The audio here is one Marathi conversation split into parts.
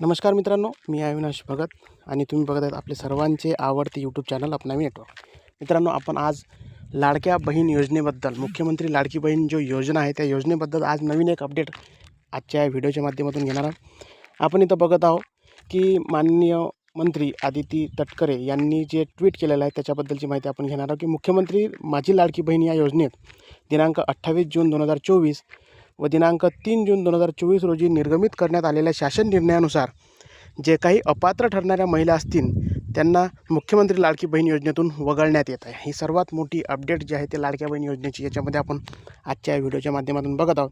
नमस्कार मित्रांनो मी अविनाश भगत आणि तुम्ही बघत आहात आपले सर्वांचे आवडते यूट्यूब चॅनल अपनावी नेटवर्क मित्रांनो आपण आज लाडक्या बहीण योजनेबद्दल मुख्यमंत्री लाडकी बहीण जो योजना आहे त्या योजनेबद्दल आज नवीन एक अपडेट आजच्या व्हिडिओच्या माध्यमातून घेणार आहोत. आपण इथं बघत आहोत की माननीय मंत्री आदिती तटकरे यांनी जे ट्विट केलेलं आहे त्याच्याबद्दलची माहिती आपण घेणार आहोत की मुख्यमंत्री माझी लाडकी बहीण या योजनेत दिनांक अठ्ठावीस जून दोन हजार चोवीस व दिनांक तीन जून दोन हजार चोवीस रोजी निर्गमित करण्यात आलेल्या शासन निर्णयानुसार जे काही अपात्र ठरणाऱ्या महिला असतील त्यांना मुख्यमंत्री लाडकी बहीण योजनेतून वगळण्यात येत आहे. ही सर्वात मोठी अपडेट जी आहे ते लाडक्या बहीण योजनेची याच्यामध्ये आपण आजच्या या व्हिडिओच्या माध्यमातून बघत आहोत.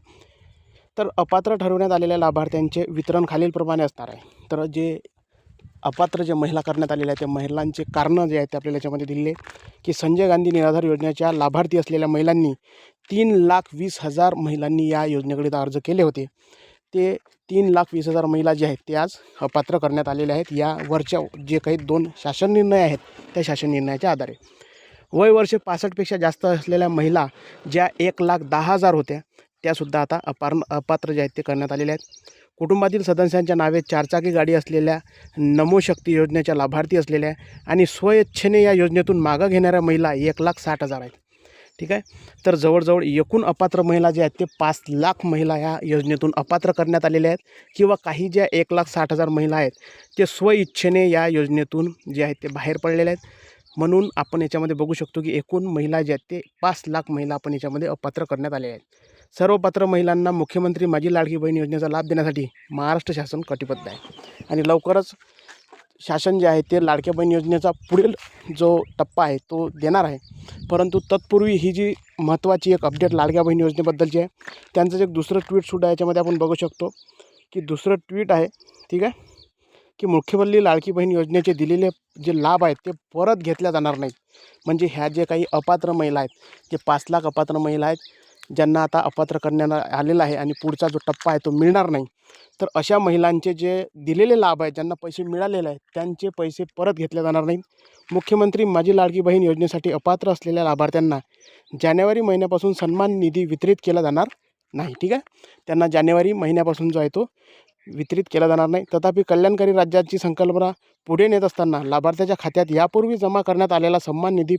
तर अपात्र ठरवण्यात आलेल्या लाभार्थ्यांचे वितरण खालीलप्रमाणे असणार आहे. तर जे अपात्र जे महिला करण्यात आलेल्या आहेत त्या महिलांचे कारणं जे आहेत ते आपल्याला याच्यामध्ये दिलेले की संजय गांधी निराधार योजनेच्या लाभार्थी असलेल्या महिलांनी तीन लाख वीस हजार महिलांनी या योजनेकडे अर्ज केले होते. ते तीन लाख वीस हजार महिला जे आहेत ते आज अपात्र करण्यात आलेले आहेत. या वरच्या जे काही दोन शासन निर्णय आहेत त्या शासन निर्णयाच्या आधारे. वय वर्ष पासष्टपेक्षा जास्त असलेल्या महिला ज्या एक लाख दहा हजार होत्या त्यासुद्धा आता अपार अपात्र जे आहेत ते करण्यात आलेल्या आहेत. कुटुंबातील सदस्यांच्या नावे चारचाकी गाडी असलेल्या नमो शक्ती योजनेच्या लाभार्थी असलेल्या आणि स्वइच्छेने या योजनेतून मागं घेणाऱ्या महिला एक लाख साठ हजार आहेत. ठीक आहे? तर जवळजवळ एकूण अपात्र महिला ज्या आहेत ते पाच लाख महिला ह्या योजनेतून अपात्र करण्यात आलेल्या आहेत. किंवा काही ज्या एक लाख साठ हजार महिला आहेत ते स्वइच्छेने या योजनेतून जे आहेत ते बाहेर पडलेले आहेत. म्हणून आपण याच्यामध्ये बघू शकतो की एकूण महिला ज्या आहेत ते पाच लाख महिला आपण याच्यामध्ये अपात्र करण्यात आलेल्या आहेत. सर्व पात्र महिलांना मुख्यमंत्री माझी लाडकी बहीण योजनेचा लाभ देण्यासाठी महाराष्ट्र शासन कटिबद्ध आहे. आणि लवकरच शासन जे आहे ते लाडक्या बहीण योजनेचा पुढील जो टप्पा आहे तो देणार आहे. परंतु तत्पूर्वी ही जी महत्त्वाची एक अपडेट लाडक्या बहीण योजनेबद्दलची आहे त्यांचं जे एक दुसरं ट्विटसुद्धा याच्यामध्ये आपण बघू शकतो. की दुसरं ट्विट आहे ठीक आहे? की मुख्यमंत्री लाडकी बहीण योजनेचे दिलेले जे लाभ आहेत ते परत घेतल्या जाणार नाहीत. म्हणजे ह्या जे काही अपात्र महिला आहेत जे पाच लाख अपात्र महिला आहेत ज्यांना आता अपात्र करण्यात आलेला आहे आणि पुढचा जो टप्पा आहे तो मिळणार नाही तर अशा महिलांचे जे दिलेले लाभ आहेत ज्यांना पैसे मिळालेले आहेत त्यांचे पैसे परत घेतले जाणार नाहीत. मुख्यमंत्री माझी लाडकी बहीण योजनेसाठी अपात्र असलेल्या लाभार्थ्यांना जानेवारी महिन्यापासून सन्मान निधी वितरित केला जाणार नाही ठीक आहे? त्यांना जानेवारी महिन्यापासून जो आहे तो वितरित केला जाणार नाही. तथापि कल्याणकारी राज्याची संकल्पना पुढे नेत असताना लाभार्थ्याच्या खात्यात यापूर्वी जमा करण्यात आलेला सन्मान निधी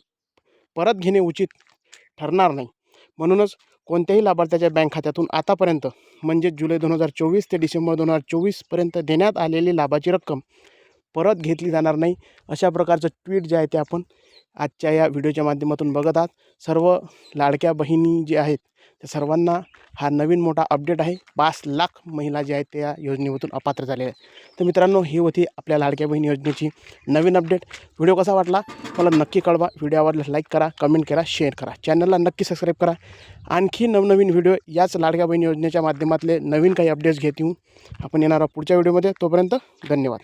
परत घेणे उचित ठरणार नाही. म्हणूनच कोणत्याही लाभार्थ्याच्या बँक खात्यातून आतापर्यंत म्हणजे जुलै दोन हजार चोवीस ते डिसेंबर दोन हजार चोवीसपर्यंत देण्यात आलेली लाभाची रक्कम परत घेतली जाणार नाही अशा प्रकारचं ट्विट जे आहे ते आपण आजच्या या व्हिडिओच्या माध्यमातून बघत आहात. सर्व लाडक्या बहिणी जे आहेत त्या सर्वांना हा नवीन मोठा अपडेट आहे. पाच लाख महिला ज्या आहेत त्या योजनेमधून अपात्र झालेल्या आहेत. तर मित्रांनो ही होती आपल्या लाडक्या बहीण योजनेची नवीन अपडेट व्हिडिओ कसा वाटला? मला नक्की कळवा. व्हिडिओ आवडला लाईक करा कमेंट करा शेअर करा. चॅनलला नक्की सबस्क्राईब करा. आणखी नवनवीन व्हिडिओ याच लाडक्या बहीण योजनेच्या माध्यमातले नवीन काही अपडेट्स घेत येऊन आपण येणारा पुढच्या व्हिडिओमध्ये. तोपर्यंत धन्यवाद.